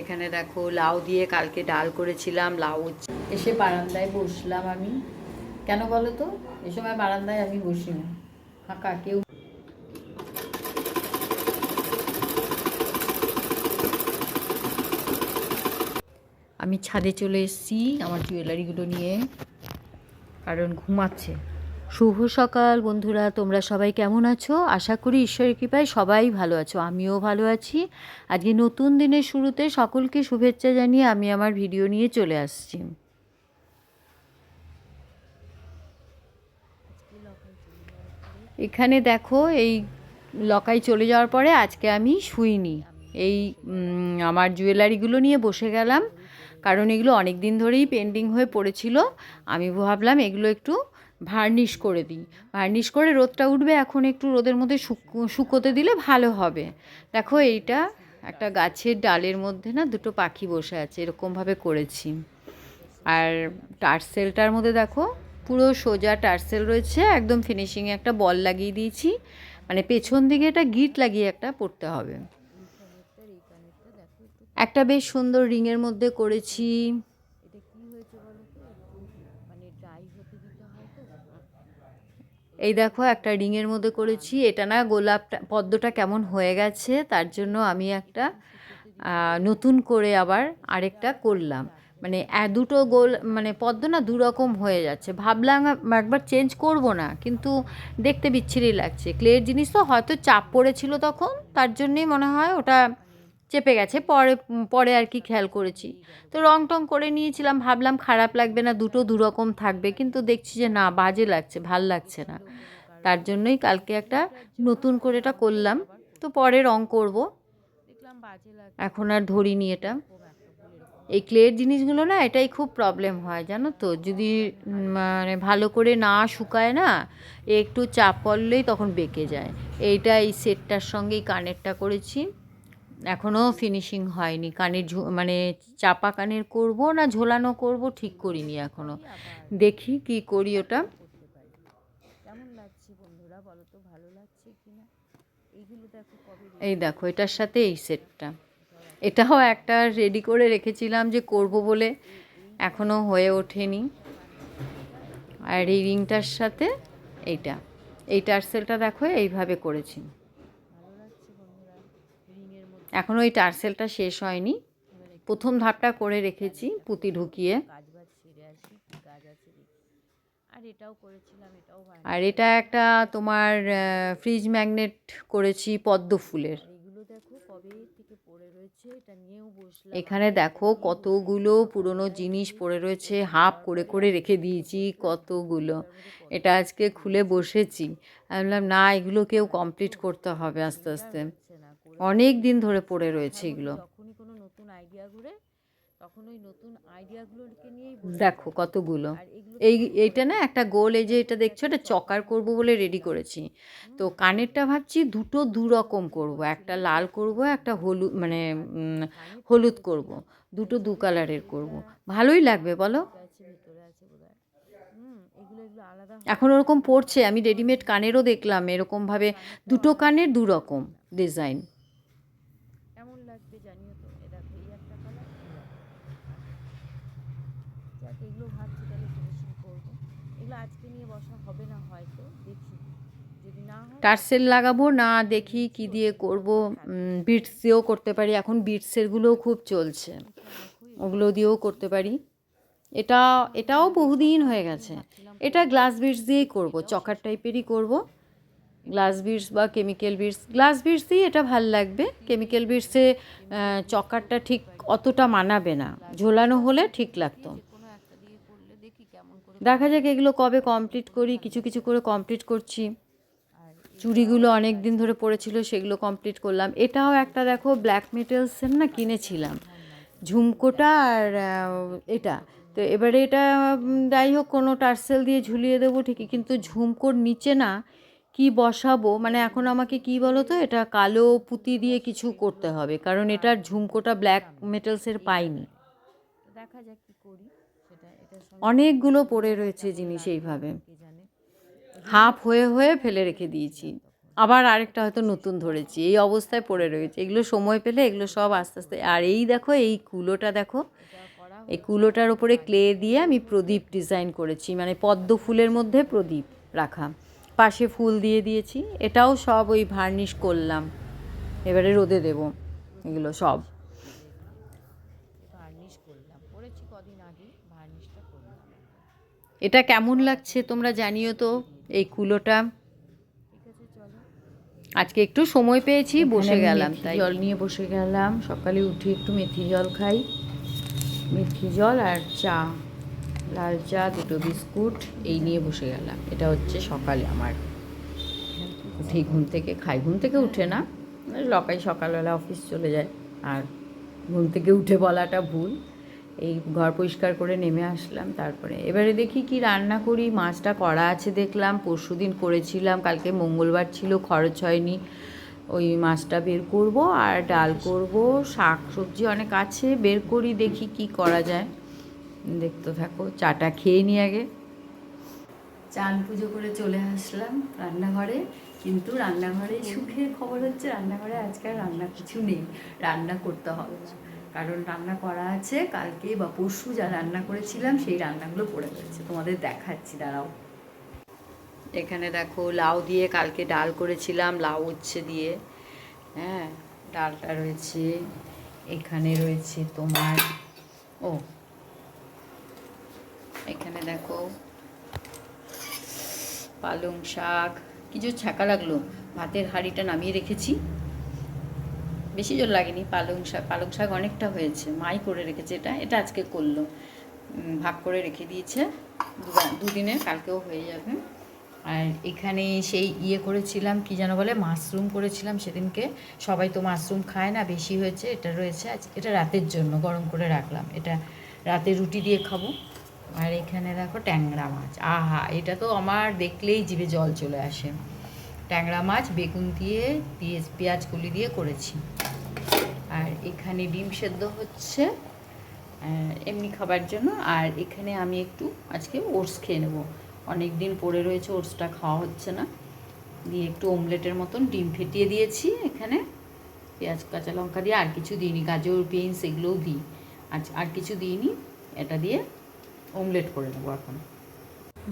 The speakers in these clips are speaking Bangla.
এখানে দেখো লাউ দিয়ে কালকে ডাল করেছিলাম, লাউ এসে বারান্দায় বসলাম আমি। কেন বলো তো? এ সময় বারান্দায় আমি বসি না ফাঁকা, কেউ আমি ছাদে চলে এসেছি আমার জুয়েলারিগুলো নিয়ে, কারণ ঘুমাচ্ছে। শুভ সকাল, বন্ধুরা। তোমরা সবাই কেমন আছো? আশা করি ঈশ্বরের কৃপায় সবাই ভালো আছো। আমিও ভালো আছি। আজকে নতুন দিনের শুরুতে সকলকে শুভেচ্ছা জানিয়ে আমি আমার ভিডিও নিয়ে চলে আসছি। এখানে দেখো, এই লকাই চলে যাওয়ার পরে আজকে আমি শুইনি। এই আমার জুয়েলারিগুলো নিয়ে বসে গেলাম। কারণ এগুলো অনেক দিন ধরেই পেন্ডিং হয়ে পড়েছিল। আমি ভাবলাম এগুলো একটু ভার্নিশ করে দিই। ভার্নিশ করে রোদটা উঠবে, এখন একটু রোদের মধ্যে শুক- শুকোতে দিলে ভালো হবে। দেখো এইটা একটা গাছের ডালের মধ্যে না দুটো পাখি বসে আছে, এরকমভাবে করেছি। আর টার্সেলটার মধ্যে দেখো, পুরো সোজা টার্সেল রয়েছে, একদম ফিনিশিংয়ে একটা বল লাগিয়ে দিয়েছি। মানে পেছন দিকে একটা গিট লাগিয়ে একটা পড়তে হবে। একটা বেশ সুন্দর রিংয়ের মধ্যে করেছি। এই দেখো, একটা রিংয়ের মধ্যে করেছি। এটা না গোলাপটা, পদ্মটা কেমন হয়ে গেছে, তার জন্য আমি একটা নতুন করে আবার আরেকটা করলাম। মানে দুটো গোল মানে পদ্ম না দু রকম হয়ে যাচ্ছে। ভাবলাম একবার চেঞ্জ করব না, কিন্তু দেখতে বিচ্ছিরি লাগছে। ক্লের জিনিস তো হয়তো চাপ পড়েছিল তখন, তার জন্যেই মনে হয় ওটা চেপে গেছে, পরে পরে আর কি খেয়াল করেছি। তো রং টং করে নিয়েছিলাম, ভাবলাম খারাপ লাগবে না, দুটো দুরকম থাকবে, কিন্তু দেখছি যে না, বাজে লাগছে, ভালো লাগছে না। তার জন্যই কালকে একটা নতুন করে এটা করলাম। তো পরে রং করব। এখন আর ধরিনি এটা। এই ক্লের জিনিসগুলো না, এটাই খুব প্রবলেম হয়, জানো তো? যদি মানে ভালো করে না শুকায় না, একটু চাপ পড়লেই তখন বেঁকে যায়। এইটা এই সেটটার সঙ্গেই কানেরটা করেছি। এখনও ফিনিশিং হয়নি। কানের ঝু- মানে চাপা কানের করব না ঝোলানো করব ঠিক করিনি এখনও দেখি কি করি ওটা। কেমন লাগছে বন্ধুরা বলো তো ভালো লাগছে কিনা? এই দেখো এটার সাথে এই সেটটা এটাও একটা রেডি করে রেখেছিলাম যে করব বলে। এখনও হয়ে ওঠেনি। আর এই রিংটার সাথে এইটা। এই টার্সেলটা দেখো এইভাবে করেছি ভালো লাগছে বন্ধুরা রিংয়ের মধ্যে এখনও ওই টার্সেলটা শেষ হয়নি। প্রথম ধাপটা করে রেখেছি পুঁতি ঢুকিয়ে। আর এটা একটা তোমার ফ্রিজ ম্যাগনেট করেছি পদ্ম ফুলের। এখানে দেখো কতগুলো পুরনো জিনিস পড়ে রয়েছে হাফ করে করে রেখে দিয়েছি কতগুলো। এটা আজকে খুলে বসেছি। আমি বললাম না এগুলোকেও কমপ্লিট করতে হবে আস্তে আস্তে। অনেক দিন ধরে পড়ে রয়েছে এগুলো। যখনই কোনো নতুন আইডিয়া ঘুরে তখন ওই নতুন আইডিয়াগুলোকে নিয়েই দেখো কতগুলো। এই এইটা না একটা গোল এই যে এটা দেখছ এটা চকার করব বলে রেডি করেছি। তো কানেরটা ভাবছি দুটো দু রকম করব একটা লাল করব। একটা হলুদ মানে হলুদ করব। দুটো দু কালারের করব। ভালোই লাগবে বলো। এখন ওরকম পড়ছে আমি রেডিমেড কানেরও দেখলাম এরকমভাবে দুটো কানের দু রকম ডিজাইন কেমন লাগবে জানিও তো এ দেখো এই একটা কালার যাক এগুলো ভাবছি তাহলে ফিনিশিং করব। এগুলো আজকে নিয়ে বসা হবে না হয়তো দেখি। যদি না হয় টার্সেল লাগাবো না দেখি কি দিয়ে করব। বিটস দিয়েও করতে পারি। এখন বিটসেরগুলোও খুব চলছে। ওগুলো দিয়েও করতে পারি। এটা এটাও বহুদিন হয়ে গেছে। এটা গ্লাস বিটস দিয়েই করব। চকার টাইপেরই করব। গ্লাস বিটস বা কেমিক্যাল বিটস, গ্লাস বিটস এটা ভালো লাগবে। কেমিক্যাল বিটসে চকারটা ঠিক অতটা মানাবে না। ঝোলানো হলে ঠিক লাগতো। দেখি যাক এগুলো কবে কমপ্লিট করি, কিছু কিছু করে কমপ্লিট করছি। চুড়িগুলো অনেক দিন ধরে পড়েছিল, সেগুলো কমপ্লিট করলাম। এটাও একটা দেখো ব্ল্যাক মেটেলসের না কিনেছিলাম। ঝুমকোটা আর এটা। তো এবারে এটা যাই হোক, কোনো টার্সেল দিয়ে ঝুলিয়ে দেবো ঠিকই। কিন্তু ঝুমকোর নিচে না কি বসাবো? মানে এখন আমাকে কি বলো তো এটা কালো পুঁতি দিয়ে কিছু করতে হবে। কারণ এটার ঝুমকোটা ব্ল্যাক মেটালসের পাইনি। দেখা যাক কি করি। অনেকগুলো পড়ে রয়েছে জিনিস এইভাবে। হাফ হয়ে হয়ে ফেলে রেখে দিয়েছি। আবার আরেকটা হয়তো নতুন ধরেছি। এই অবস্থায় পড়ে রয়েছে। এগুলো সময় পেলে এগুলো সব আস্তে আস্তে। আর এই দেখো এই কুলোটা দেখো। এই কুলোটার ওপরে ক্লে দিয়ে আমি প্রদীপ ডিজাইন করেছি। মানে পদ্ম ফুলের মধ্যে প্রদীপ রাখা। পাশে ফুল দিয়ে দিয়েছি। এটাও সব ওই ভার্নিশ করলাম। এবারে রোদে দেব। এগুলো সব। ভার্নিশ করলাম। করেছি কদিন আগে ভার্নিশটা করলাম এটা কেমন লাগছে তোমরা জানিও তো এই কুলোটা। ঠিক আছে চলো। আজকে একটু সময় পেয়েছি বসে গেলাম তাই। জল নিয়ে বসে গেলাম। সকালে উঠে একটু মেথি জল খাই। মেথি জল আর চা। লাল চা, দুটো বিস্কুট, এই নিয়ে বসে গেলাম। এটা হচ্ছে সকালে আমার। উঠে ঘুম থেকে, খাই। ঘুম থেকে উঠে না, লকাই সকালবেলা অফিস চলে যায়। আর ঘুম থেকে উঠে বলাটা ভুল। এই ঘর পরিষ্কার করে নেমে আসলাম, তারপরে এবারে দেখি কি রান্না করি, মাছটা করা আছে দেখলাম, পরশু দিন করেছিলাম, কালকে মঙ্গলবার ছিল, খরচ হয়নি। ওই মাছটা বের করব আর ডাল করব, শাক সবজি অনেক আছে, বের করি, দেখি কি করা যায়। দেখতে থাকো, চাটা খেয়ে নি আগে। চান পুজো করে চলে আসলাম রান্নাঘরে, কিন্তু রান্নাঘরে সুখের খবর হচ্ছে রান্নাঘরে আজকে আর রান্না কিছু নেই, রান্না করতে হবে। কারণ রান্না করা আছে, কালকে বা পরশু যা রান্না করেছিলাম সেই রান্নাগুলো পড়ে রয়েছে, তোমাদের দেখাচ্ছি, দাঁড়াও। এখানে দেখো লাউ দিয়ে কালকে ডাল করেছিলাম, লাউ উচ্ছে দিয়ে। হ্যাঁ ডালটা রয়েছে, এখানে রয়েছে তোমার, ও এখানে দেখো। পালং শাক। কিছু ছাকা লাগল। ভাতের হাঁড়িটা নামিয়ে রেখেছি। বেশি জোর লাগেনি। পালং শাক পালং শাক অনেকটা হয়েছে। মাই করে রেখেছে এটা। এটা আজকে করল। ভাগ করে রেখে দিয়েছে। দুদিনে কালকেও হয়ে যাবে। আর এখানে সেই ইয়ে করেছিলাম, কি যেন বলে, মাশরুম করেছিলাম সেদিনকে। সবাই তো মাশরুম খায় না, বেশি হয়েছে, এটা রয়েছে। আজ এটা রাতের জন্য গরম করে রাখলাম। এটা রাতে রুটি দিয়ে খাব। আর এখানে দেখো ট্যাংরা মাছ। আহা, এটা তো আমার দেখলেই জিভে জল চলে আসে। ট্যাংরা মাছ বেগুন দিয়ে, পেঁয়াজ পেঁয়াজ কলি দিয়ে করেছি। আর এখানে ডিম সেদ্ধ হচ্ছে এমনি খাবার জন্য। আর এখানে আমি একটু আজকে ওটস খেয়ে নেব। অনেক দিন পড়ে রয়েছে, ওটসটা খাওয়া হচ্ছে না। দিয়ে একটু ওমলেটের মতন ডিম ফেটিয়ে দিয়েছি এখানে। পেঁয়াজ, কাঁচা লঙ্কা দিয়ে আর কিছু দিইনি। গাজর, বিনস এগুলোও দিই। আর কিছু দিইনি। এটা দিয়ে ওমলেট করে নেব এখন।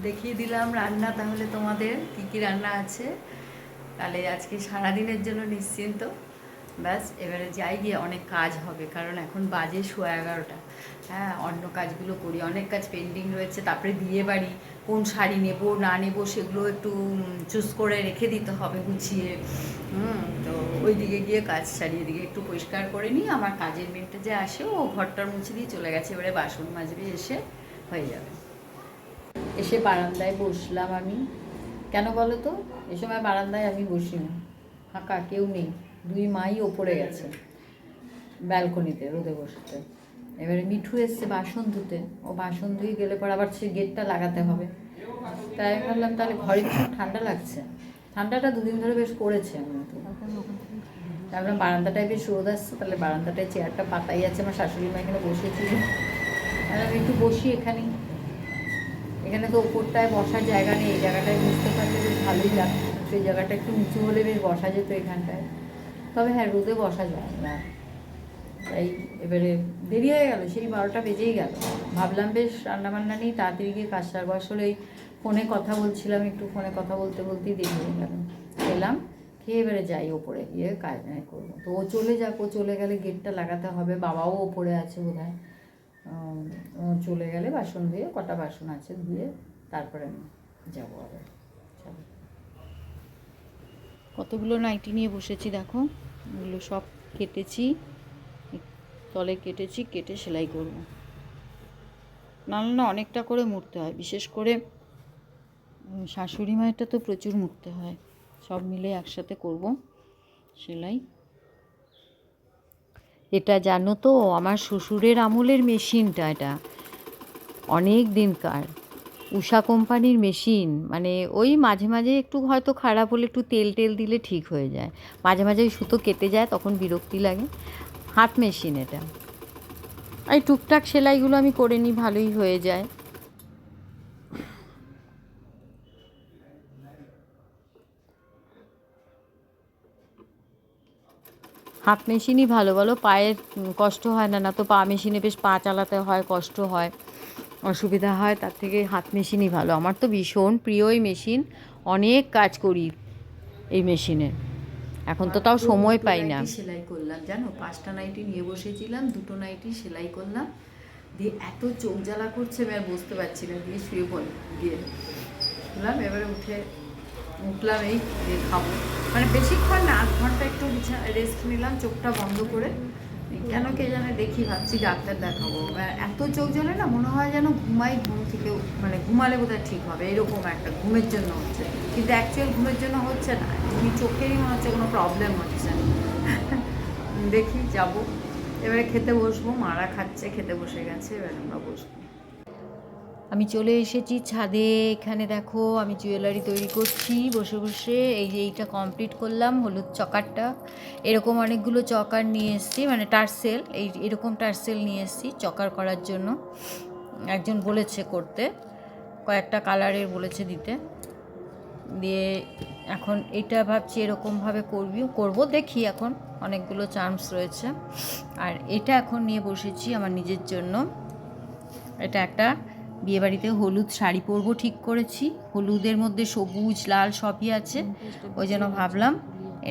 দেখিয়ে দিলাম রান্না, তাহলে তোমাদের কি কি রান্না আছে? তাহলে আজকে সারাদিনের জন্য নিশ্চিন্ত। ব্যাস, এবারে যাই গিয়ে অনেক কাজ হবে, কারণ এখন বাজে সোয়া এগারোটা। হ্যাঁ অন্য কাজগুলো করি, অনেক কাজ পেন্ডিং রয়েছে, তারপরে বিয়ে বাড়ি, কোন শাড়ি নেব, না নেব, সেগুলো একটু চুজ করে রেখে দিতে হবে গুছিয়ে। হুম, তো ওই দিকে গিয়ে কাজ সারিয়ে দিকে একটু পরিষ্কার করে নিই। আমার কাজের মেয়েটা যে আসে, ও ঘরটার মুছে দিয়ে চলে গেছে, এবারে বাসন মাজবে এসে। হয়ে যাবে? এসে বারান্দায় বসলাম আমি। কেন বলো তো? এ সময় বারান্দায় আমি বসি না। ফাঁকা, কেউ নেই। দুই মাই ওপরে গেছে ব্যালকনিতে রোদে বসতে। এবারে মিঠু এসছে বাসন ধুতে। ও বাসন ধুয়ে গেলে পর আবার সে গেটটা লাগাতে হবে। তাই আমি ভাবলাম, তাহলে ঘরে ভীষণ ঠান্ডা লাগছে। ঠান্ডাটা দুদিন ধরে বেশ পড়েছে কিন্তু তারপরে বারান্দাটায় বেশ রোদ আসছে, তাহলে বারান্দাটায় চেয়ারটা পাতাই আছে। আমার শাশুড়ি মা এখানে বসেছিল। আমি একটু বসি এখানেই। এখানে তো ওপরটায় বসার জায়গা নেই এই জায়গাটায় বুঝতে পারলে বেশ ভালোই লাগতো সেই জায়গাটা একটু উঁচু হলে বেশ বসা যেত এখানটায়। তবে হ্যাঁ রোদে বসা যায়। না তাই এবারে দেরি হয়ে গেল সেই বারোটা বেজেই গেল। ভাবলাম বেশ রান্নাবান্না নেই তাড়াতাড়ি গিয়ে কাজ সার বয়স হলে এই ফোনে কথা বলছিলাম একটু ফোনে কথা বলতে বলতেই দেরি হয়ে গেল। এলাম খেয়ে এবারে যাই ওপরে গিয়ে কাজ নাই করব। তো ও চলে যাক ও চলে গেলে গেটটা লাগাতে হবে বাবাও ওপরে আছে বোধ হয় চলে গেলে বাসন ধুয়ে, কটা বাসন আছে ধুয়ে তারপরে আমি যাব আবার। কতগুলো নাইটি নিয়ে বসেছি দেখো? এগুলো সব কেটেছি, তলে কেটেছি, কেটে সেলাই করব। না না অনেকটা করে মুড়তে হয়, বিশেষ করে শাশুড়ি মায়েরটা তো প্রচুর মুড়তে হয়। সব মিলে একসাথে করব সেলাই। এটা জানো তো, আমার শ্বশুরের আমলের মেশিনটা এটা। অনেক দিনকার। উষা কোম্পানির মেশিন মানে ওই মাঝে মাঝে একটু হয়তো খারাপ হলে একটু তেল টেল দিলে ঠিক হয়ে যায়। মাঝে মাঝে ওই সুতো কেটে যায়, তখন বিরক্তি লাগে। হাত মেশিন এটা। এই টুকটাক সেলাইগুলো আমি করে নিই, ভালোই হয়ে যায়। হাত মেশিনই ভালো, বলো? পায়ের কষ্ট হয় না না তো পা মেশিনে বেশ পা চালাতে হয়, কষ্ট হয়, অসুবিধা হয়, তার থেকে হাত মেশিনই ভালো। আমার তো ভীষণ প্রিয় এই মেশিন, অনেক কাজ করি এই মেশিনে। এখন তো তাও সময় পাই না। সেলাই করলাম, জানো? পাঁচটা নাইটি নিয়ে বসেছিলাম, দুটো নাইটি সেলাই করলাম। দিয়ে এত চোখ জ্বালা করছে, আমি আর বুঝতে পারছি না, দিয়ে শুয়ে পড় দিয়ে শুনলাম এবারে উঠে উঠলাম এই খাব। মানে বেশিক্ষণ না, আধ ঘণ্টা একটু রেস্ট নিলাম, চোখটা বন্ধ করে। কেন কে জানে, দেখি ভাবছি ডাক্তার দেখাবো। এত চোখ জ্বলে না, মনে হয় যেন ঘুমাই, ঘুম থেকে মানে ঘুমালে বোধহয় ঠিক হবে, এরকম একটা ঘুমের জন্য হচ্ছে। কিন্তু অ্যাকচুয়াল ঘুমের জন্য হচ্ছে না, এমনি চোখেরই মনে হচ্ছে কোনো প্রবলেম হচ্ছে দেখি, যাব। এবারে খেতে বসবো, মারা খাচ্ছে, খেতে বসে গেছে, এবার আমরা বসবো। আমি চলে এসেছি ছাদে। এখানে দেখো আমি জুয়েলারি তৈরি করছি। বসে বসে এই যে এইটা কমপ্লিট করলাম, হলুদ চকারটা। এরকম অনেকগুলো চকার নিয়ে এসেছি মানে টার্সেল। এই এরকম টার্সেল নিয়ে এসেছি চকার করার জন্য। একজন বলেছে করতে, কয়েকটা কালারের বলেছে দিতে। দিয়ে এখন এটা ভাবছি এরকমভাবে করবি, করব, দেখি এখন। অনেকগুলো চান্স রয়েছে। আর এটা এখন নিয়ে বসেছি আমার নিজের জন্য। এটা একটা বিয়েবাড়িতে হলুদ শাড়ি পরবো, ঠিক করেছি। হলুদের মধ্যে সবুজ, লাল সবই আছে। ওই জন্য ভাবলাম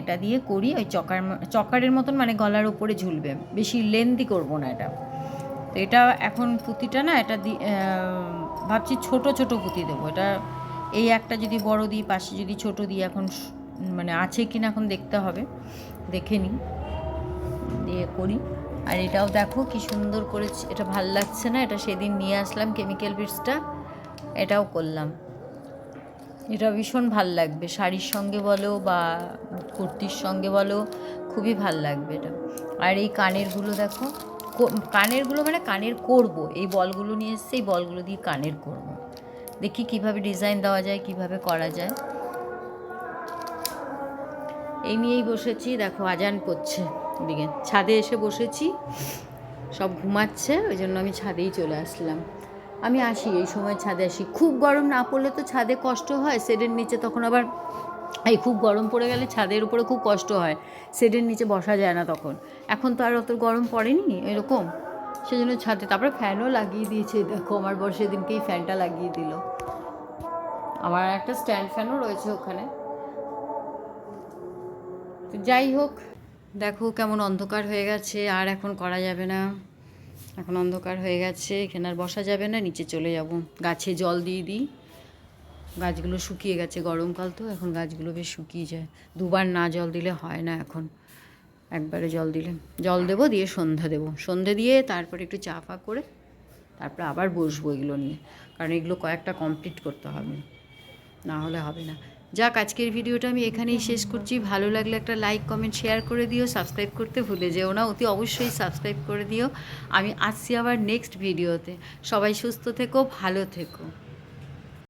এটা দিয়ে করি। ওই চকার চকারের মতন মানে গলার ওপরে ঝুলবে। বেশি লেন্দি করব না এটা। তো এটা এখন পুঁতিটা না, এটা ভাবছি ছোট ছোট পুঁতি দেবো। এটা এই একটা যদি বড় দিই, পাশে যদি ছোট দিই, এখন মানে আছে কি না এখন দেখতে হবে। দেখে নিই। দিয়ে করি। আর এটাও দেখো কি সুন্দর করেছি এটা ভালো লাগছে না, এটা সেদিন নিয়ে আসলাম কেমিক্যাল বিটসটা এটাও করলাম। এটা ভীষণ ভালো লাগবে, শাড়ির সঙ্গে বলো বা কুর্তির সঙ্গে বলো, খুবই ভালো লাগবে এটা। আর এই কানেরগুলো দেখো কানেরগুলো মানে কানের করব, এই বলগুলো নিয়ে এসছে, এই বলগুলো দিয়ে কানের করব। দেখি কীভাবে ডিজাইন দেওয়া যায়, কীভাবে করা যায়। এই নিয়েই বসেছি, দেখো আজান করছে। এদিকে ছাদে এসে বসেছি। সব ঘুমাচ্ছে, ওই জন্য আমি ছাদেই চলে আসলাম। আমি আসি, এই সময় ছাদে আসি। খুব গরম না পড়লে তো ছাদে কষ্ট হয়। সেডের নিচে তখন আবার, এই খুব গরম পড়ে গেলে ছাদের উপরে খুব কষ্ট হয়। সেডের নিচে বসা যায় না তখন। এখন তো আর অত গরম পড়েনি, এরকম। সেজন্য ছাদে, তারপরে ফ্যানও লাগিয়ে দিয়েছে। দেখো, আমার বর সেদিনকেই ফ্যানটা লাগিয়ে দিল। আমার একটা স্ট্যান্ড ফ্যানও রয়েছে ওখানে। তো যাই হোক দেখো কেমন অন্ধকার হয়ে গেছে, আর এখন করা যাবে না। এখন অন্ধকার হয়ে গেছে, এখানে আর বসা যাবে না, নিচে চলে যাব। গাছে জল দিয়ে দিই। গাছগুলো শুকিয়ে গেছে, গরমকাল তো, এখন গাছগুলো বেশ শুকিয়ে যায়। দুবার না জল দিলে হয় না এখন। একবারে জল দিলে। জল দেবো, দিয়ে সন্ধ্যা দেবো। সন্ধ্যে দিয়ে তারপরে একটু চা ফা করে তারপরে আবার বসবো এগুলো নিয়ে। কারণ এগুলো কয়েকটা কমপ্লিট করতে হবে। না হলে হবে না। যাক, আজকের ভিডিওটা আমি এখানেই শেষ করছি। ভালো লাগলে একটা লাইক কমেন্ট শেয়ার করে দিও। সাবস্ক্রাইব করতে ভুলে যেও না। অতি অবশ্যই সাবস্ক্রাইব করে দিও। আমি আসছি আবার নেক্সট ভিডিওতে সবাই সুস্থ থেকো, ভালো থেকো।